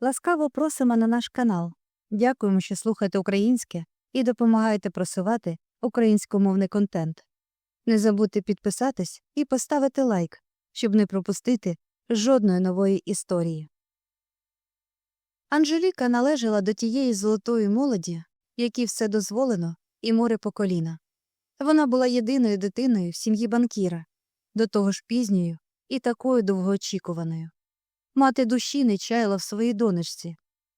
Ласкаво просимо на наш канал. Дякуємо, що слухаєте українське і допомагаєте просувати українськомовний контент. Не забудьте підписатись і поставити лайк, щоб не пропустити жодної нової історії. Анжеліка належала до тієї золотої молоді, якій все дозволено і море по коліна. Вона була єдиною дитиною в сім'ї банкіра, до того ж пізньою і такою довгоочікуваною. Мати душі не чаяла в своїй донечці,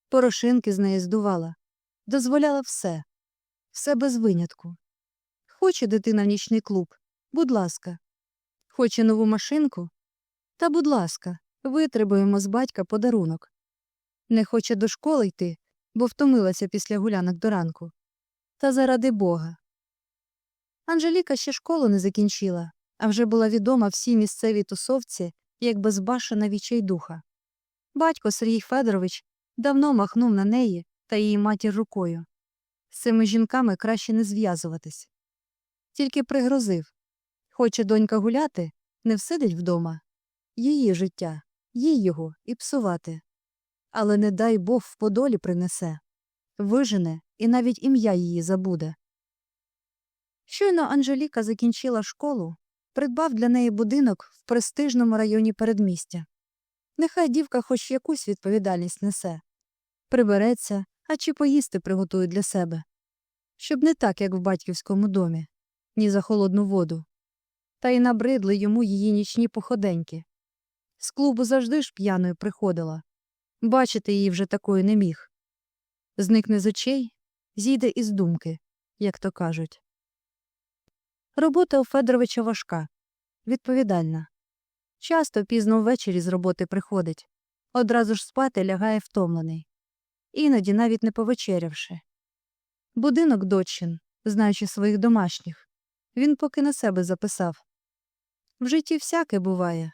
порошинки з неї здувала, дозволяла все, все без винятку. Хоче дитина в нічний клуб, будь ласка. Хоче нову машинку? Та, будь ласка, витребуємо з батька подарунок. Не хоче до школи йти, бо втомилася після гулянок до ранку. Та заради Бога. Анжеліка ще школу не закінчила, а вже була відома всій місцевій тусовці як безбашена відчайдуха. Батько Сергій Федорович давно махнув на неї та її матір рукою. З цими жінками краще не зв'язуватись. Тільки пригрозив хоче донька гуляти, не всидить вдома. Її життя, їй його і псувати. Але не дай Бог в подолі принесе, вижене і навіть ім'я її забуде. Щойно Анжеліка закінчила школу, придбав для неї будинок в престижному районі передмістя. Нехай дівка хоч якусь відповідальність несе, прибереться, а чи поїсти приготує для себе. Щоб не так, як в батьківському домі, ні за холодну воду. Та й набридли йому її нічні походеньки. З клубу завжди ж п'яною приходила. Бачити її вже такою не міг. Зникне з очей, зійде із думки, як то кажуть. Робота у Федоровича важка, відповідальна. Часто пізно ввечері з роботи приходить, одразу ж спати лягає втомлений, іноді навіть не повечерявши. Будинок доччин, знаючи своїх домашніх, він поки на себе записав. В житті всяке буває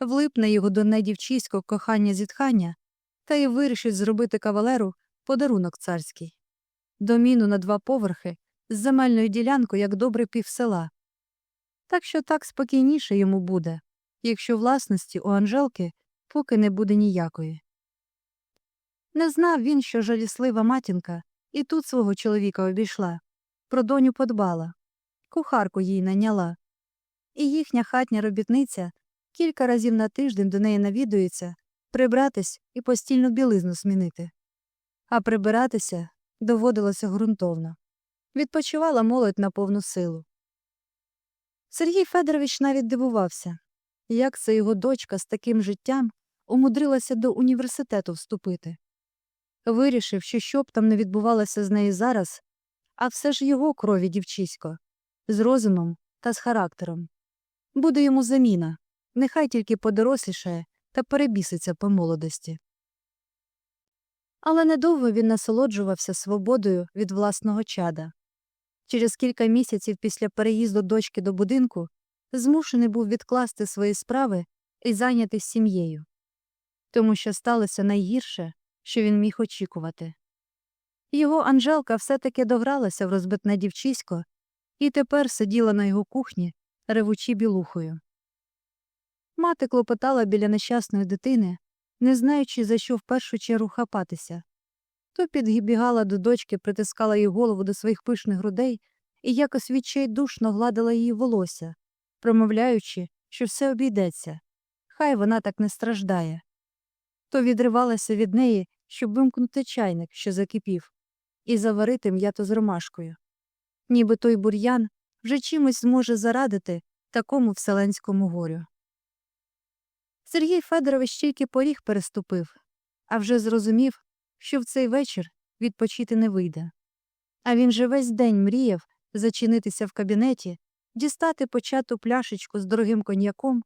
влипне його до недівчиського кохання зітхання та й вирішить зробити кавалеру подарунок царський. Доміну на два поверхи з земельною ділянкою як добре півсела. Так що так спокійніше йому буде, якщо власності у Анжелки поки не буде ніякої. Не знав він, що жаліслива матінка і тут свого чоловіка обійшла, про доню подбала, кухарку їй наняла. І їхня хатня робітниця кілька разів на тиждень до неї навідується прибратись і постільну білизну змінити. А прибиратися доводилося ґрунтовно. Відпочивала молодь на повну силу. Сергій Федорович навіть дивувався, як це його дочка з таким життям умудрилася до університету вступити. Вирішив, що що б там не відбувалося з нею зараз, а все ж його крові дівчисько, з розумом та з характером. Буде йому заміна, нехай тільки подорослішає та перебіситься по молодості. Але недовго він насолоджувався свободою від власного чада. Через кілька місяців після переїзду дочки до будинку змушений був відкласти свої справи і зайнятися сім'єю, тому що сталося найгірше, що він міг очікувати. Його Анжелка все-таки догралася в розбитне дівчисько і тепер сиділа на його кухні, ревучи білухою. Мати клопотала біля нещасної дитини, не знаючи, за що в першу чергу хапатися. То підбігала до дочки, притискала їй голову до своїх пишних грудей і якось відчайдушно гладила її волосся, промовляючи, що все обійдеться, хай вона так не страждає. То відривалася від неї, щоб вимкнути чайник, що закипів, і заварити м'ято з ромашкою. Ніби той бур'ян вже чимось зможе зарадити такому вселенському горю. Сергій Федорович тільки поріг переступив, а вже зрозумів, що в цей вечір відпочити не вийде. А він же весь день мріяв зачинитися в кабінеті, дістати почату пляшечку з дорогим коньяком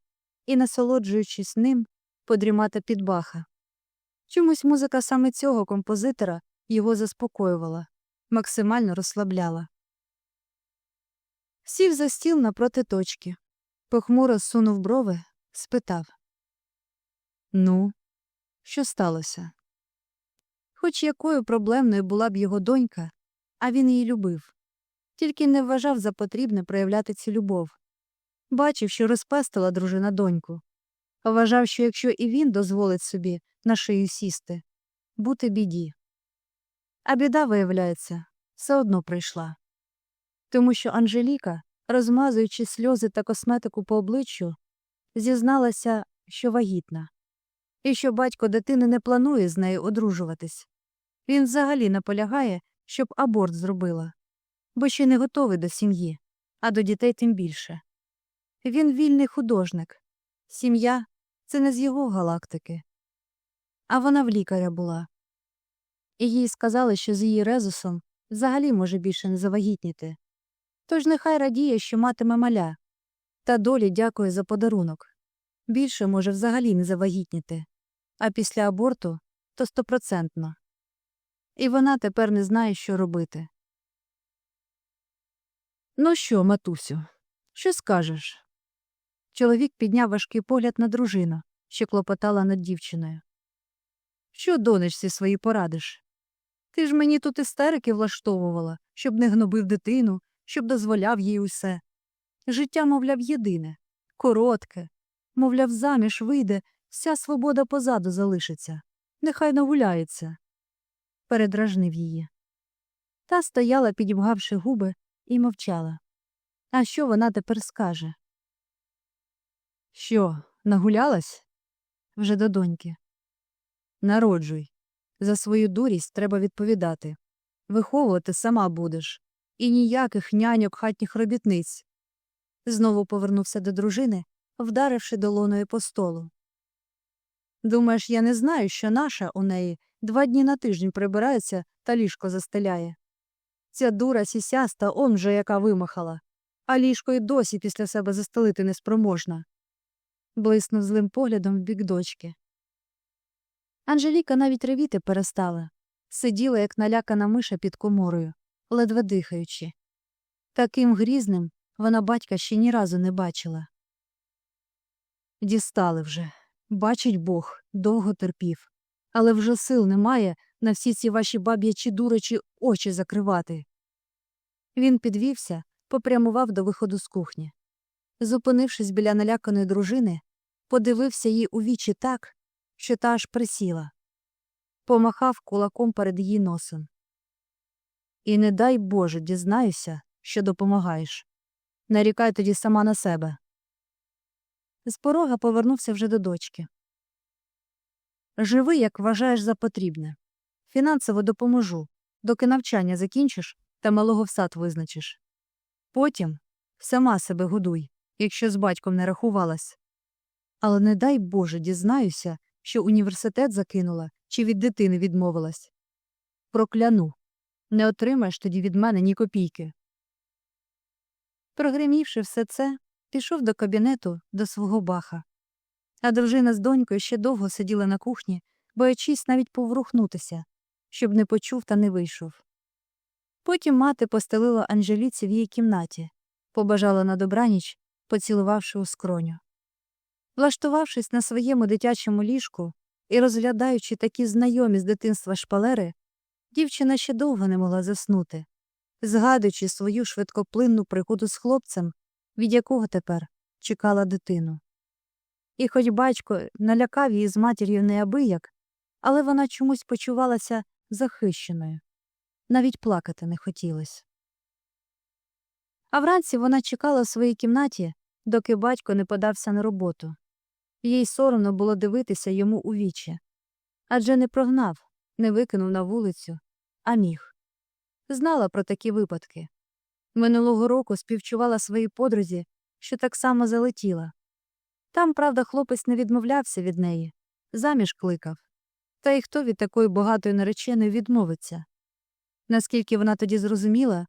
і, насолоджуючись ним, подрімати під баха. Чомусь музика саме цього композитора його заспокоювала, максимально розслабляла. Сів за стіл напроти точки, похмуро сунув брови, спитав Ну, що сталося? Хоч якою проблемною була б його донька, а він її любив, тільки не вважав за потрібне проявляти цю любов. Бачив, що розпестила дружина доньку. Вважав, що якщо і він дозволить собі на шию сісти, бути біді. А біда, виявляється, все одно прийшла. Тому що Анжеліка, розмазуючи сльози та косметику по обличчю, зізналася, що вагітна, і що батько дитини не планує з нею одружуватись. Він взагалі наполягає, щоб аборт зробила, бо ще не готовий до сім'ї, а до дітей тим більше. Він вільний художник. Сім'я це не з його галактики. А вона в лікаря була. І їй сказали, що з її резусом взагалі може більше не завагітніти. Тож нехай радіє, що матиме маля. Та долі дякує за подарунок. Більше може взагалі не завагітніти, а після аборту то стопроцентно. І вона тепер не знає, що робити. Ну що, матусю, що скажеш? Чоловік підняв важкий погляд на дружину, що клопотала над дівчиною. Що донечці свої порадиш? Ти ж мені тут істерики влаштовувала, щоб не гнобив дитину, щоб дозволяв їй усе. Життя, мовляв, єдине, коротке, мовляв, заміж вийде, вся свобода позаду залишиться. Нехай нагуляється. Передражнив її. Та стояла, підібгавши губи, і мовчала. А що вона тепер скаже? Що, нагулялась? Вже до доньки. Народжуй. За свою дурість треба відповідати. Виховувати сама будеш. І ніяких няньок хатніх робітниць. Знову повернувся до дружини, вдаривши долоною по столу. Думаєш, я не знаю, що наша у неї два дні на тиждень прибирається та ліжко застеляє. Ця дура сісяста он же яка вимахала, а ліжко й досі після себе застелити неспроможна. Блиснув злим поглядом в бік дочки. Анжеліка навіть ревіти перестала, сиділа, як налякана миша під коморою, ледве дихаючи. Таким грізним вона батька ще ні разу не бачила. Дістали вже. Бачить Бог, довго терпів. Але вже сил немає на всі ці ваші баб'ячі дурочі очі закривати. Він підвівся, попрямував до виходу з кухні. Зупинившись біля наляканої дружини, подивився їй у вічі так, що та аж присіла. Помахав кулаком перед її носом. І не дай Боже, дізнаюся, що допомагаєш. Нарікай тоді сама на себе. З порога повернувся вже до дочки. Живи, як вважаєш за потрібне. Фінансово допоможу, доки навчання закінчиш та малого в сад визначиш. Потім сама себе годуй, якщо з батьком не рахувалась. Але не дай Боже дізнаюся, що університет закинула чи від дитини відмовилась. Прокляну. Не отримаєш тоді від мене ні копійки. Прогримівши все це, пішов до кабінету до свого баха. А дружина з донькою ще довго сиділа на кухні, боячись навіть поврухнутися, щоб не почув та не вийшов. Потім мати постелила Анжеліці в її кімнаті, побажала на добраніч, поцілувавши у скроню. Влаштувавшись на своєму дитячому ліжку і розглядаючи такі знайомі з дитинства шпалери, дівчина ще довго не могла заснути, згадуючи свою швидкоплинну пригоду з хлопцем, від якого тепер чекала дитину. І хоч батько налякав її з матір'ю неабияк, але вона чомусь почувалася захищеною, навіть плакати не хотілося. А вранці вона чекала в своїй кімнаті, доки батько не подався на роботу. Їй соромно було дивитися йому у вічі. Адже не прогнав, не викинув на вулицю, а міг. Знала про такі випадки. Минулого року співчувала своїй подрузі, що так само залетіла. Там, правда, хлопець не відмовлявся від неї, заміж кликав. Та й хто від такої багатої нареченої відмовиться? Наскільки вона тоді зрозуміла,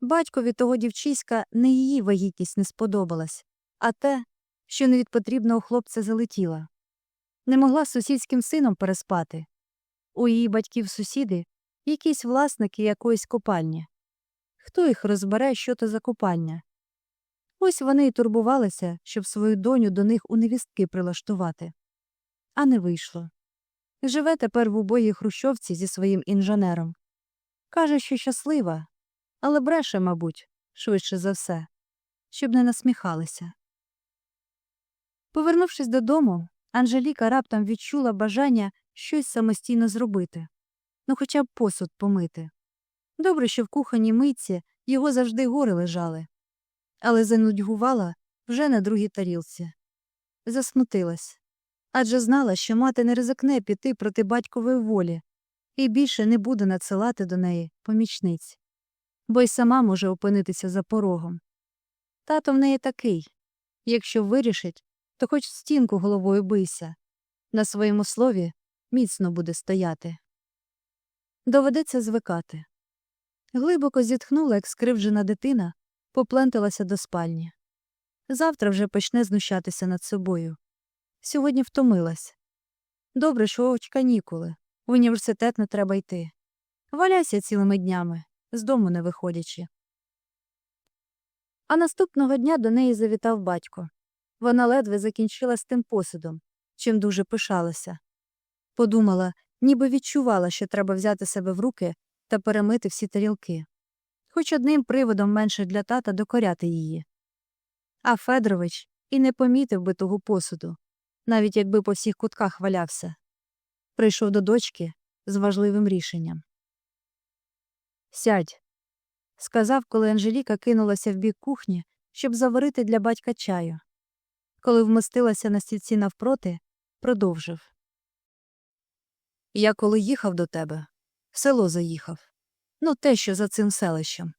батькові того дівчиська не її вагітність не сподобалась, а те, що не від потрібного хлопця залетіла. Не могла з сусідським сином переспати. У її батьків сусіди якісь власники якоїсь копальні. Хто їх розбере, що то за копальня? Ось вони й турбувалися, щоб свою доню до них у невістки прилаштувати. А не вийшло. Живе тепер в убоїй хрущовці зі своїм інженером. Каже, що щаслива, але бреше, мабуть, швидше за все, щоб не насміхалися. Повернувшись додому, Анжеліка раптом відчула бажання щось самостійно зробити, ну хоча б посуд помити. Добре, що в кухонній митці його завжди гори лежали, але занудьгувала вже на другій тарілці. Засмутилась адже знала, що мати не ризикне піти проти батькової волі і більше не буде надсилати до неї помічниць, бо й сама може опинитися за порогом. Тато в неї такий якщо вирішить, то хоч стінку головою бийся, на своєму слові міцно буде стояти. Доведеться звикати. Глибоко зітхнула, як скривджена дитина, попленталася до спальні. Завтра вже почне знущатися над собою. Сьогодні втомилась. Добре, що хоч канікули. В університет не треба йти. Валяйся цілими днями, з дому не виходячи. А наступного дня до неї завітав батько. Вона ледве закінчила з тим посудом, чим дуже пишалася. Подумала, ніби відчувала, що треба взяти себе в руки та перемити всі тарілки. Хоч одним приводом менше для тата докоряти її. А Федорович і не помітив би того посуду, навіть якби по всіх кутках валявся. Прийшов до дочки з важливим рішенням. Сядь, сказав, коли Анжеліка кинулася в бік кухні, щоб заварити для батька чаю. Коли вмостилася на стільці навпроти, продовжив. Я коли їхав до тебе, в село заїхав. Ну, те, що за цим селищем.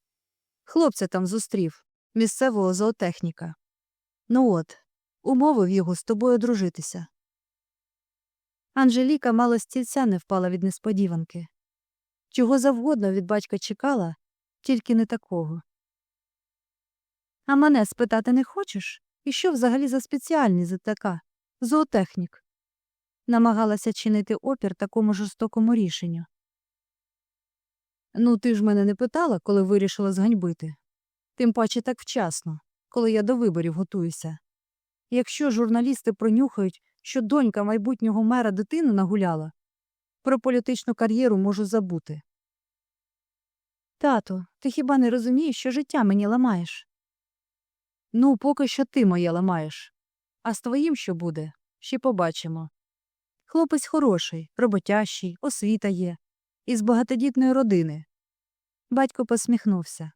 Хлопця там зустрів, місцевого зоотехніка. Ну от, умовив його з тобою дружитися. Анжеліка мало стільця не впала від несподіванки. Чого завгодно від батька чекала, тільки не такого. А мене спитати не хочеш? І що взагалі за спеціальність така? Зоотехнік. Намагалася чинити опір такому жорстокому рішенню. Ну, ти ж мене не питала, коли вирішила зганьбити. Тим паче так вчасно, коли я до виборів готуюся. Якщо журналісти пронюхають, що донька майбутнього мера дитину нагуляла, про політичну кар'єру можу забути. Тато, ти хіба не розумієш, що життя мені ламаєш? Ну, поки що ти моє ламаєш. А з твоїм що буде, ще побачимо. Хлопець хороший, роботящий, освіта є, із багатодітної родини. Батько посміхнувся.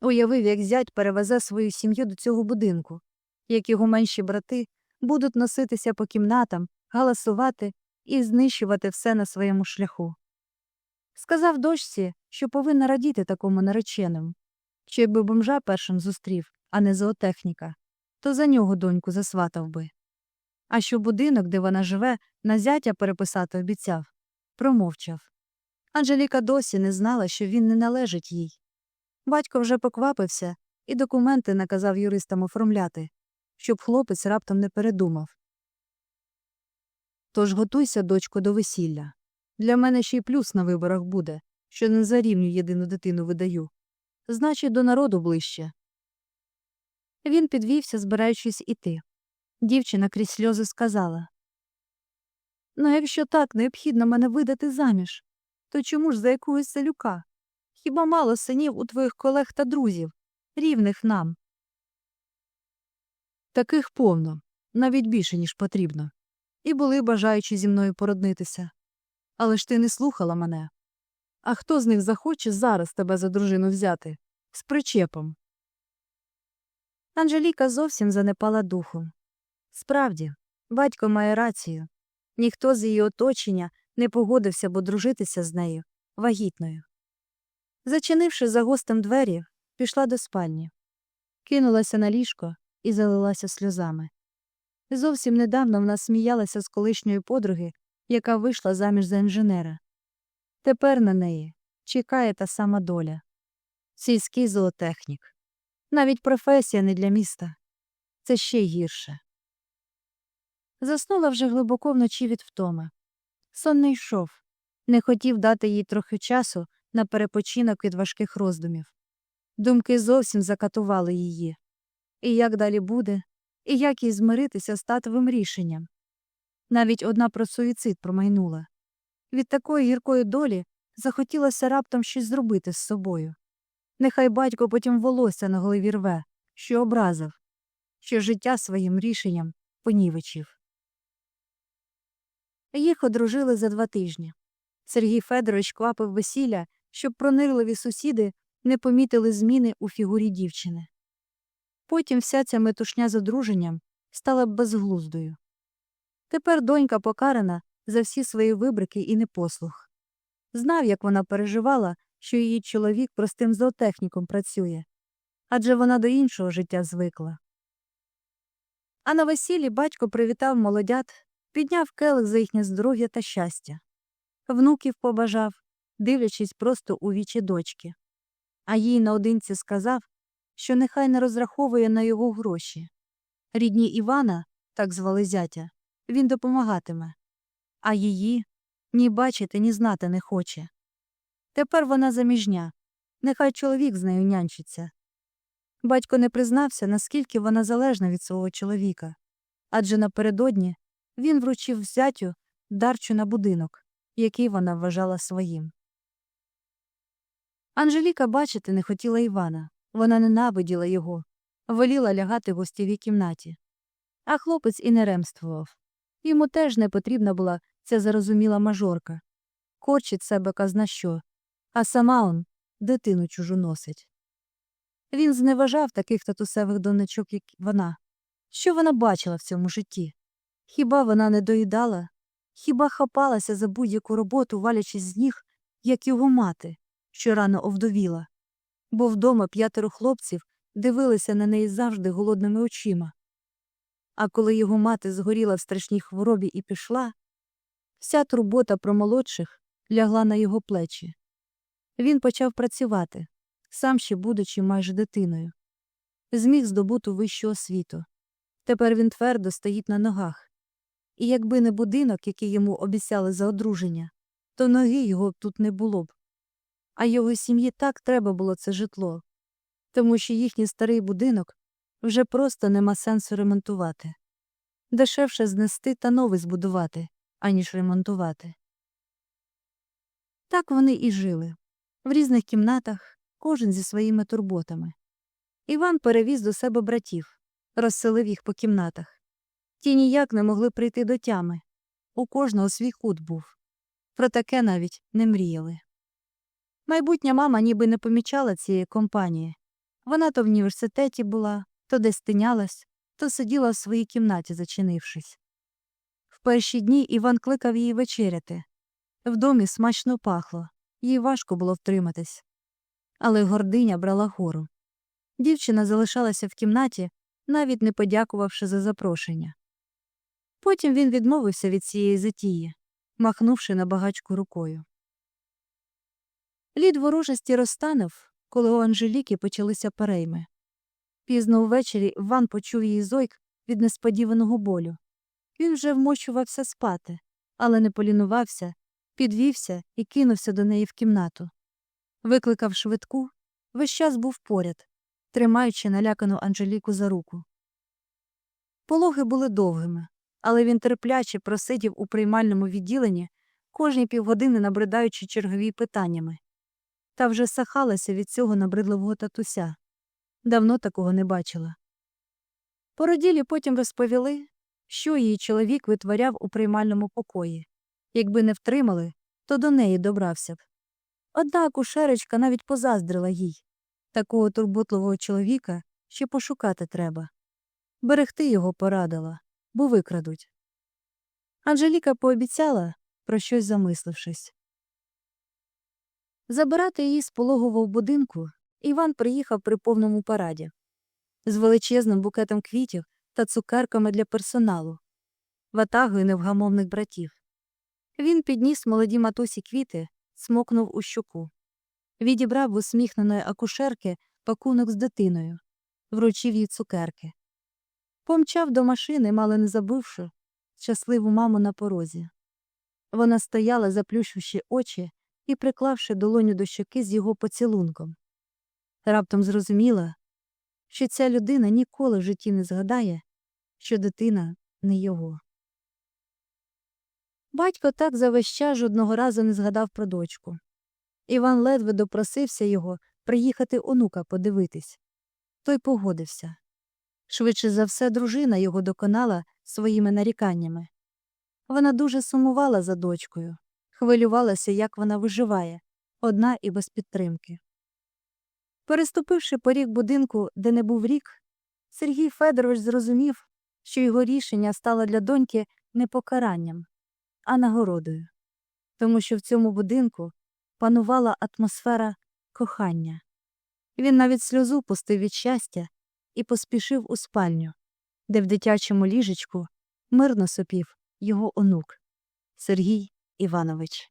Уявив, як зять перевезе свою сім'ю до цього будинку, як його менші брати будуть носитися по кімнатам, галасувати і знищувати все на своєму шляху. Сказав дочці, що повинна радіти такому нареченому, що якби бомжа першим зустрів, а не зоотехніка, то за нього доньку засватав би. А що будинок, де вона живе, на зятя переписати обіцяв, промовчав. Анжеліка досі не знала, що він не належить їй. Батько вже поквапився і документи наказав юристам оформляти, щоб хлопець раптом не передумав. Тож готуйся, дочко, до весілля. Для мене ще й плюс на виборах буде, що не за рівню єдину дитину видаю. Значить, до народу ближче. Він підвівся, збираючись іти. Дівчина крізь сльози сказала Ну, якщо так необхідно мене видати заміж, то чому ж за якогось селюка? Хіба мало синів у твоїх колег та друзів, рівних нам? Таких повно, навіть більше, ніж потрібно. І були бажаючі зі мною породнитися. Але ж ти не слухала мене. А хто з них захоче зараз тебе за дружину взяти? З причепом. Анжеліка зовсім занепала духом. Справді, батько має рацію. Ніхто з її оточення не погодився б одружитися з нею вагітною. Зачинивши за гостем двері, пішла до спальні, кинулася на ліжко і залилася сльозами. Зовсім недавно вона сміялася з колишньої подруги, яка вийшла заміж за інженера. Тепер на неї чекає та сама доля сільський зоотехнік. Навіть професія не для міста. Це ще гірше. Заснула вже глибоко вночі від втоми. Сон не йшов, не хотів дати їй трохи часу на перепочинок від важких роздумів. Думки зовсім закатували її. І як далі буде, і як їй змиритися з татовим рішенням. Навіть одна про суїцид промайнула. Від такої гіркої долі захотілося раптом щось зробити з собою. Нехай батько потім волосся на голові рве, що образив, що життя своїм рішенням понівечив. Їх одружили за два тижні. Сергій Федорович квапив весілля, щоб пронирливі сусіди не помітили зміни у фігурі дівчини. Потім вся ця метушня з одруженням стала безглуздою. Тепер донька покарана за всі свої вибрики і непослух. Знав, як вона переживала, що її чоловік простим зоотехніком працює, адже вона до іншого життя звикла. А на весіллі батько привітав молодят, підняв келих за їхнє здоров'я та щастя. Внуків побажав, дивлячись просто у вічі дочки. А їй наодинці сказав, що нехай не розраховує на його гроші. Рідні Івана, так звали зятя, він допомагатиме, а її ні бачити, ні знати не хоче. Тепер вона заміжня, нехай чоловік з нею нянчиться. Батько не признався, наскільки вона залежна від свого чоловіка, адже напередодні він вручив зятю дарчу на будинок, який вона вважала своїм. Анжеліка бачити не хотіла Івана, вона ненавиділа його, воліла лягати в гостєвій кімнаті. А хлопець і не ремствував. Йому теж не потрібна була ця зарозуміла мажорка. Корчить себе казна що, а сама он дитину чужу носить. Він зневажав таких татусевих донечок, як вона. Що вона бачила в цьому житті? Хіба вона не доїдала? Хіба хапалася за будь-яку роботу, валячись з ніг, як його мати, що рано овдовіла? Бо вдома п'ятеро хлопців дивилися на неї завжди голодними очима. А коли його мати згоріла в страшній хворобі і пішла, вся турбота про молодших лягла на його плечі. Він почав працювати, сам ще будучи майже дитиною. Зміг здобути вищу освіту. Тепер він твердо стоїть на ногах. І якби не будинок, який йому обіцяли за одруження, то ноги його тут не було б. А його сім'ї так треба було це житло, тому що їхній старий будинок вже просто нема сенсу ремонтувати. Дешевше знести та новий збудувати, аніж ремонтувати. Так вони і жили в різних кімнатах, кожен зі своїми турботами. Іван перевіз до себе братів, розселив їх по кімнатах. Ті ніяк не могли прийти до тями. У кожного свій кут був. Про таке навіть не мріяли. Майбутня мама ніби не помічала цієї компанії. Вона то в університеті була, то десь тинялась, то сиділа в своїй кімнаті, зачинившись. В перші дні Іван кликав її вечеряти. В домі смачно пахло, їй важко було втриматись. Але гординя брала гору. Дівчина залишалася в кімнаті, навіть не подякувавши за запрошення. Потім він відмовився від цієї затії, махнувши на багачку рукою. Лід ворожості розтанув, коли у Анжеліки почалися перейми. Пізно ввечері Ван почув її зойк від несподіваного болю. Він вже вмочувався спати, але не полінувався, підвівся і кинувся до неї в кімнату. Викликав швидку, весь час був поряд, тримаючи налякану Анжеліку за руку. Пологи були довгими, але він терпляче просидів у приймальному відділенні, кожні півгодини набридаючи чергові питаннями. Та вже сахалася від цього набридливого татуся. Давно такого не бачила. Породілі потім розповіли, що її чоловік витворяв у приймальному покої. Якби не втримали, то до неї добрався б. Одна акушерочка навіть позаздрила їй. Такого турботливого чоловіка ще пошукати треба. Берегти його порадила, бо викрадуть. Анжеліка пообіцяла, про щось замислившись. Забирати її з пологового будинку Іван приїхав при повному параді з величезним букетом квітів та цукерками для персоналу, ватагою невгамовних братів. Він підніс молоді матусі квіти, смокнув у щоку. Відібрав в усміхненої акушерки пакунок з дитиною, вручив їй цукерки. Помчав до машини, мало не забивши щасливу маму на порозі. Вона стояла, заплющивши очі і приклавши долоню до щоки з його поцілунком. Раптом зрозуміла, що ця людина ніколи в житті не згадає, що дитина не його. Батько так за весь час жодного разу не згадав про дочку. Іван ледве допросився його приїхати онука подивитись. Той погодився. Швидше за все, дружина його доконала своїми наріканнями. Вона дуже сумувала за дочкою, хвилювалася, як вона виживає, одна і без підтримки. Переступивши поріг будинку, де не був рік, Сергій Федорович зрозумів, що його рішення стало для доньки не покаранням, а нагородою, тому що в цьому будинку панувала атмосфера кохання. Він навіть сльозу пустив від щастя і поспішив у спальню, де в дитячому ліжечку мирно сопів його онук Сергій Іванович.